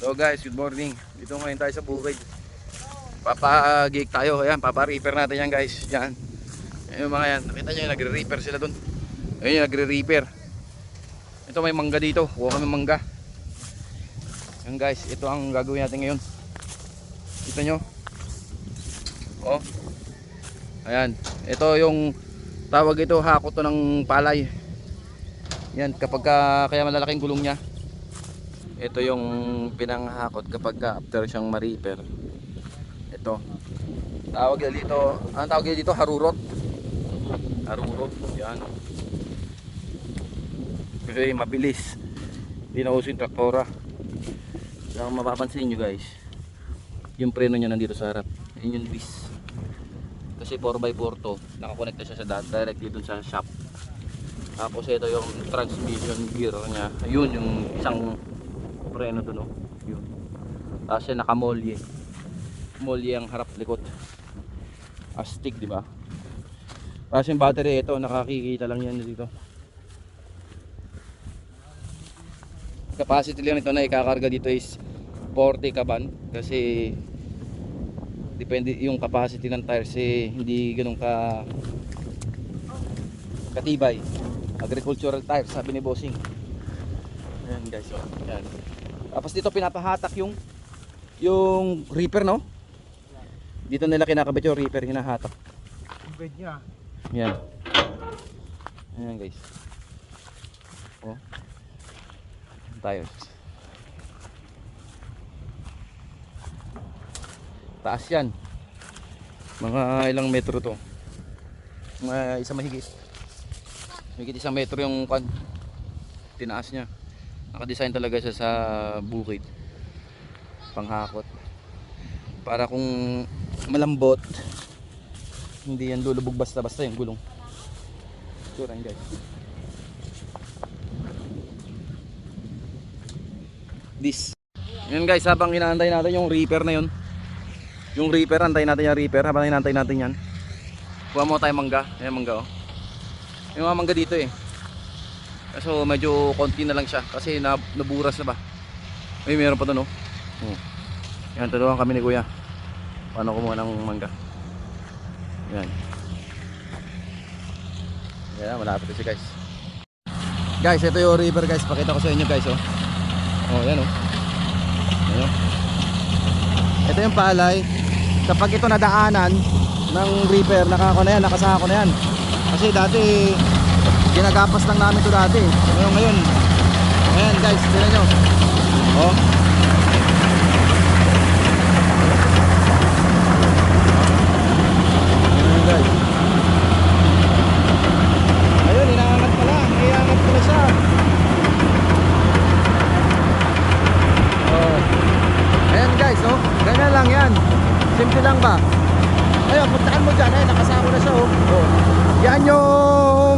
So guys, good morning. Dito ngayon tayo sa bukid. Papa-gig tayo. Ayan, papa-reaper natin yan guys. Yan. Ayan yung mga yan. Nakita nyo yung nagre-reaper sila dun. Ayun yung nagre-reaper. Ito may mangga dito. Kuha kami mangga. Yan guys, ito ang gagawin natin ngayon. Kita nyo? Oh. Ayan. Ito yung tawag ito hakot to ng palay. Yan, kapag ka, kaya malalaking gulong niya. Ito yung pinanghakot kapag ka after siyang ma-repair. Ito. Tawag nila dito, ang tawag nila dito harurot. Harurot, yan. Kasi mabilis. Hindi na uso yung traktora. Kung mapapansin nyo guys, yung preno niya nandito sa harap. Yun yung bis. Kasi 4x4 to, nakakonekta siya sa da- direct dito sa shop. Tapos ito yung transmission gear niya. Ayun yung isang preno doon, oh. Yun. Siya nakamolye. Molye ang harap likod. Astig, di ba? Tapos yung battery ito, nakakikita lang yan dito. Capacity lang nito na ikakarga dito is 40 kaban kasi depende yung capacity ng tires eh, hindi ganun ka katibay agricultural tires sabi ni bossing ayan guys ayan. Tapos dito pinapahatak yung yung reaper no? Dito nila kinakabit yung reaper hinahatak. Yung bed niya. yan. Ayan guys. Oh. Tires. Taas yan. Mga ilang metro to. Mga isa mahigit. Mahigit isang metro yung kwan. Tinaas niya nakadesign talaga siya sa bukid. Panghakot. Para kung malambot hindi yan lulubog basta basta yung gulong. Tura guys. This. Yun guys habang inaantay natin yung reaper na yun. Yung reaper antay natin yung reaper. Habang inaantay natin yan. Kuha mo tayo mangga. Ayan mangga oh. Yung mga mangga dito eh so medyo konti na lang siya kasi nab naburas na ba? Ay meron pa doon oh. Oh. yan tulungan kami ni kuya. Paano kumuha ng mangga? Yan. Yan malapit na siya guys. Guys ito yung river guys. Pakita ko sa inyo guys oh. Oh yan oh. Ayan. oh. ito yung palay. Kapag ito nadaanan ng reaper nakako na yan nakasako na yan. Kasi dati ginagapas lang namin to dati. Ngayon ngayon? Ayan guys tignan nyo. Oh. Ayun inaangat pala. Iangat pala siya. Oh. Ayan guys oh. Ganyan lang yan. Simple lang ba? Ayun puntaan mo dyan. Ayun nakasama na siya oh, oh. yan yung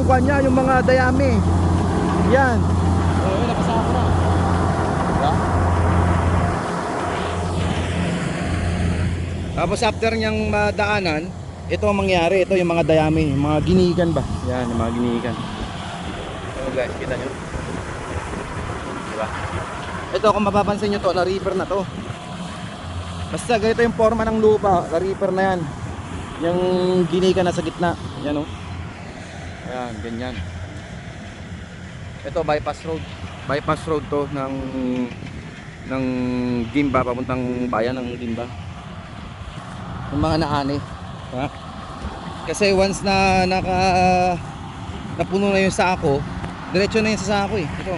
kwan niya yung mga dayami. Yan. Oh yun nakasama na. Diba? Tapos after niyang madaanan ito ang mangyari. Ito yung mga dayami yung mga ginigan ba? Yan yung mga ginigan oh guys? Kita nyo diba? Ito kung mapapansin nyo to na river na to. Basta ganito yung forma ng lupa, reaper na yan. Yung ginika na sa gitna. Yan o. Ayan, ganyan. Ito bypass road. Bypass road to ng ng Gimba papuntang bayan ng Gimba. Yung mga naani. Ha? Kasi once na naka napuno na yung sako, diretso na yung sa sako eh. Ito.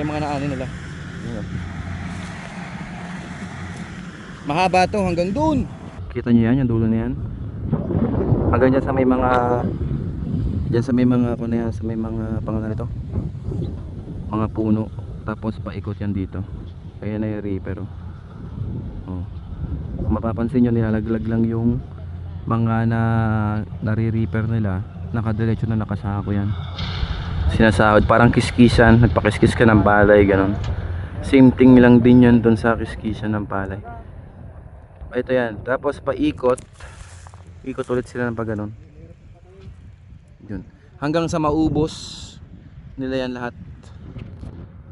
Yung mga naani nila. O. Mahaba to hanggang doon. Kita niyo yan, yung dulo na yan. Hanggang dyan sa may mga dyan sa may mga ano yan, sa may mga pangalan nito. Mga puno. Tapos paikot yan dito. Kaya na yung reaper. Oh. Oh. Mapapansin nyo, nilalaglag lang yung mga na nare-reaper nila. Nakadiretso na nakasako yan. Sinasahod. Parang kiskisan. Nagpakiskis ka ng palay. Ganon. Same thing lang din yan dun sa kiskisan ng palay ito yan tapos paikot ikot ulit sila ng pag ganun yun. Hanggang sa maubos nila yan lahat.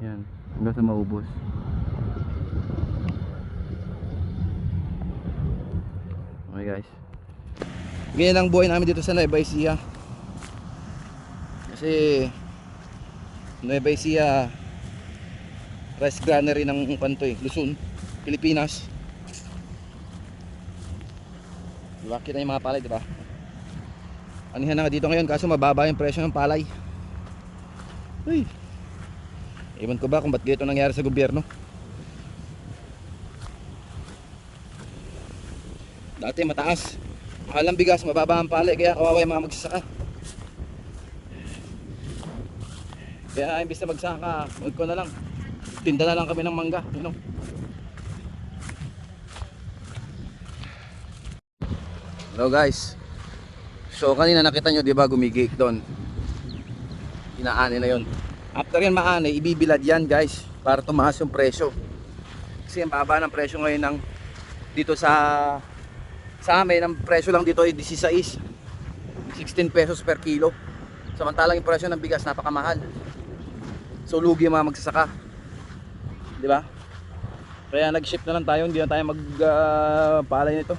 Yan. Hanggang sa maubos. Okay guys. Ganyan ang buhay namin dito sa Nueva Ecija. Kasi Nueva Ecija rice granary ng kanto eh, Luzon, Pilipinas. Lucky na yung mga palay, di ba? Anihan na nga dito ngayon kaso mababa yung presyo ng palay. Uy. Ewan ko ba kung ba't ganito nangyari sa gobyerno? Dati mataas. Mahal bigas, mababa ang palay, kaya kawawa yung mga magsasaka. Kaya imbis na magsaka, wag ko na lang. Tinda na lang kami ng mangga, you know. Hello guys. So kanina nakita nyo 'di ba gumigik doon. Inaani na 'yon. After yan maani, ibibilad yan guys para tumaas yung presyo. Kasi ang baba ng presyo ngayon ng dito sa sa amin ang presyo lang dito ay 16 16 pesos per kilo. Samantalang yung presyo ng bigas napakamahal. So lugi yung mga magsasaka. Di ba? Kaya nag ship na lang tayo hindi na tayo mag uh, palay nito.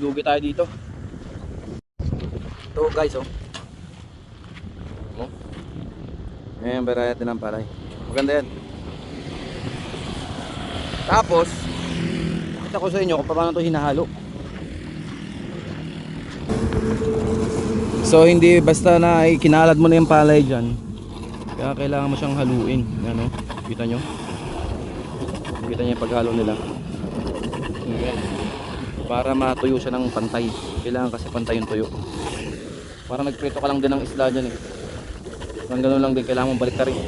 Lugi tayo dito ito guys oh oh ayan variety ng palay maganda yan tapos Kita ko sa inyo kung paano ito hinahalo. So hindi basta na kinalad mo na yung palay dyan. Kaya kailangan mo siyang haluin. Ano? Kita nyo? Kita nyo yung paghalo nila. Para matuyo siya ng pantay. Kailangan kasi pantay yung tuyo. Para nagprito ka lang din ng isla dyan eh. Hanggang ganun lang din kailangan mong balik rin.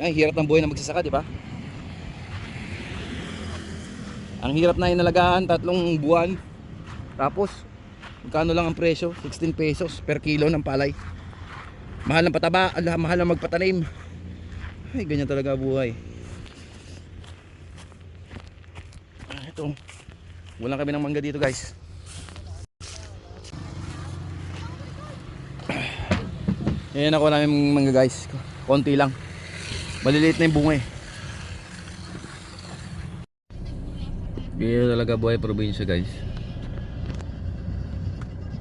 Yan, hirap ng buhay na magsasaka, di ba? Ang hirap na inalagaan, tatlong buwan. Tapos, magkano lang ang presyo? 16 pesos per kilo ng palay. Mahal ng pataba, mahal ng magpatanim. Ay, ganyan talaga buhay. Ah, ito. Wala kami ng mangga dito guys. Yan ako namin mangga guys. Konti lang. Maliliit na yung bunga eh. Ganyan talaga buhay probinsya guys.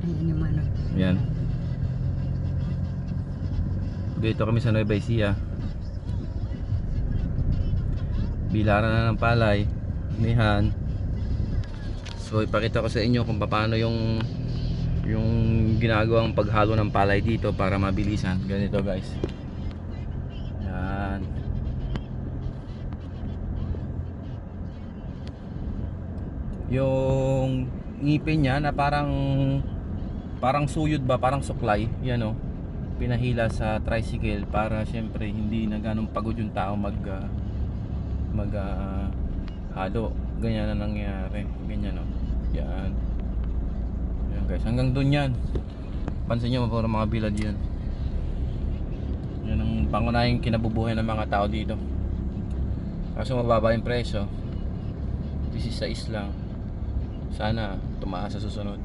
Ay, ano man. Yan. Dito kami sa Nueva Ecija. Bilaran na ng palay. Nihan. So ipakita ko sa inyo kung paano yung yung ginagawang paghalo ng palay dito para mabilisan. Ganito guys. Yan. Yung ngipin niya na parang parang suyod ba, parang suklay, yan o. Pinahila sa tricycle para syempre hindi na ganun pagod yung tao mag ah, mag ah, halo. Ganyan na nangyari. Ganyan o. Yan. Yan guys, hanggang doon yan. Pansin nyo, parang mga bilad yan. Yan ang pangunahing kinabubuhay ng mga tao dito. Kaso mababa yung presyo. This is sa islang. Sana tumaas sa susunod.